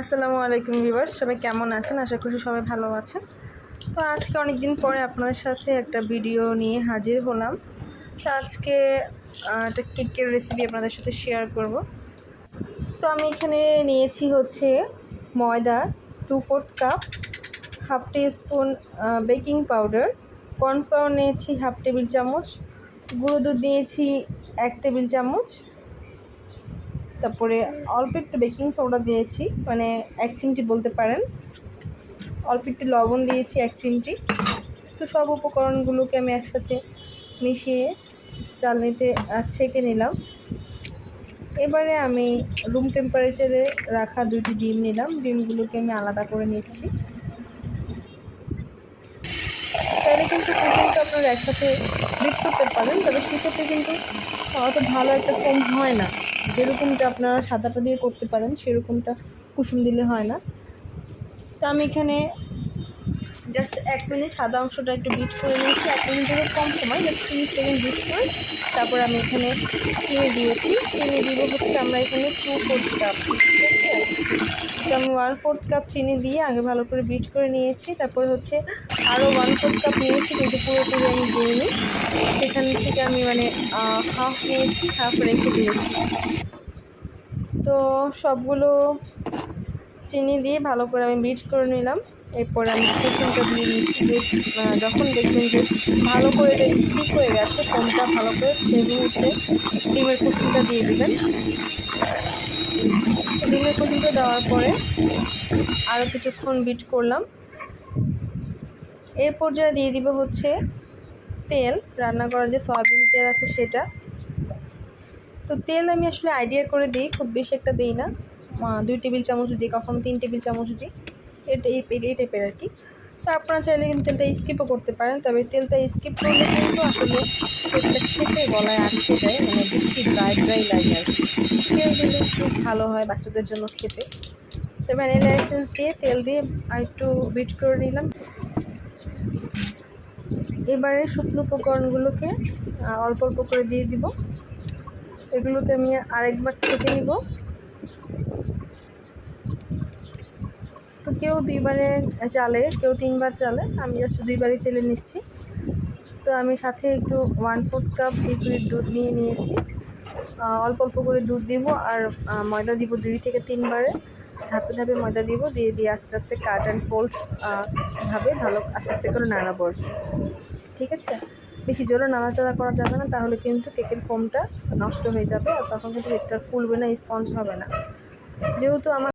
আসসালামু আলাইকুম ভিউয়ার্স, সবাই কেমন আছেন? আশা করি সবাই ভালো আছেন। তো আজকে অনেক দিন পরে আপনাদের সাথে একটা ভিডিও নিয়ে হাজির হলাম। তো আজকে একটা কেকের রেসিপি আপনাদের সাথে শেয়ার করব। তো আমি এখানে নিয়েছি হচ্ছে ময়দা two fourth cup half teaspoon baking powder cornflour নিয়েছি হাফ টেবিল চামচ, গুঁড়ো দুধ নিয়েছি এক টেবিল চামচ তারপরে অল্প একটু বেকিং সোডা দিয়েছি মানে এক চিমটি বলতে পারেন। অল্প একটু লবণ দিয়েছি, এক চিমটি। তো সব উপকরণগুলোকে আমি একসাথে মিশিয়ে চালনিতে ছেঁকে নিলাম। এবারে আমি রুম টেম্পারেচারে রাখা দুটি ডিম নিলাম। ডিমগুলোকে আমি আলাদা করে নিচ্ছি। তাহলে কিন্তু কুকিংটা আপনারা একসাথে বিট করতে পারেন, তবে সেক্ষেত্রে কিন্তু অত ভালো একটা কম হয় না। যেরকমটা আপনারা সাদাটা দিয়ে করতে পারেন সেরকমটা কুসুম দিলে হয় না। তো আমি এখানে জাস্ট এক মিনিট, সাদা অংশটা একটু বিট করে নিয়েছি। এক মিনিটের কম সময় জাস্ট তিরিশ সেকেন্ড বিট করে। তারপর আমি এখানে চিনি দিয়েছি। চিনি দিব হচ্ছে আমরা এখানে টু ফোর্থ কাপ ঠিক আমি ওয়ান ফোর্থ কাপ চিনি দিয়ে আগে ভালো করে বিট করে নিয়েছি। তারপর হচ্ছে আরও ওয়ান ফোর্থ কাপ নিয়েছি কিন্তু পুরোপুরি আমি দিইনি সেখান থেকে আমি মানে হাফ নিয়েছি হাফ রেখে দিয়েছি। তো সবগুলো চিনি দিয়ে ভালো করে আমি বিট করে নিলাম। এরপর আমি কুসুমটা দিয়ে নিচ্ছি যে যখন দেখবেন যে ভালো করে এটা স্টিক হয়ে গেছে ফোনটা ভালো করে ভেঙে উঠে ডিমের কুসুমটা দিয়ে দিবেন। ডিমের কুসুমটা দেওয়ার পরে আরও কিছুক্ষণ বিট করলাম। এর পর্যায়ে দিয়ে দিব হচ্ছে তেল, রান্না করার যে সয়াবিন তেল আছে সেটা। তো তেল আমি আসলে আইডিয়া করে দিই, খুব বেশি একটা দিই না। দুই টেবিল চামচ দিই, কখনো তিন টেবিল চামচ দিই। এটা এই টাইপের আর কি। তো আপনারা চাইলে কিন্তু তেলটা স্কিপও করতে পারেন, তবে তেলটা স্কিপ করলে কিন্তু আসলে তেলটা খেতে গলায় আটকে যায় মানে বেশি ড্রাই ড্রাই লাগে আর কি। তেল দিলে খুব ভালো হয় বাচ্চাদের জন্য খেতে। তো ভ্যানিলা এসেন্স দিয়ে তেল দিয়ে আর একটু বিট করে নিলাম। এবারে শুকনো উপকরণগুলোকে অল্প অল্প করে দিয়ে দিব। এগুলোকে আমি আরেকবার ছেঁকে নিব। তো কেউ দুইবারে চালে, কেউ তিনবার চালে। আমি জাস্ট দুইবারই চেলে নিচ্ছি। তো আমি সাথে একটু ওয়ান ফোর্থ কাপ লিকুইড দুধ নিয়ে নিয়েছি। অল্প অল্প করে দুধ দিব আর ময়দা দিব দুই থেকে তিনবারে। ধাপে ধাপে ময়দা দিব দিয়ে দিয়ে আস্তে আস্তে কাট অ্যান্ড ফোল্ড ভাবে ভালো আস্তে আস্তে করে নাড়াবো আর ঠিক আছে? বেশি জোরে নাড়াচাড়া করা যাবে না, তাহলে কিন্তু কেকের ফোমটা নষ্ট হয়ে যাবে আর তখন কিন্তু কেকটা ফুলবে না স্পঞ্জ হবে না। যেহেতু আমার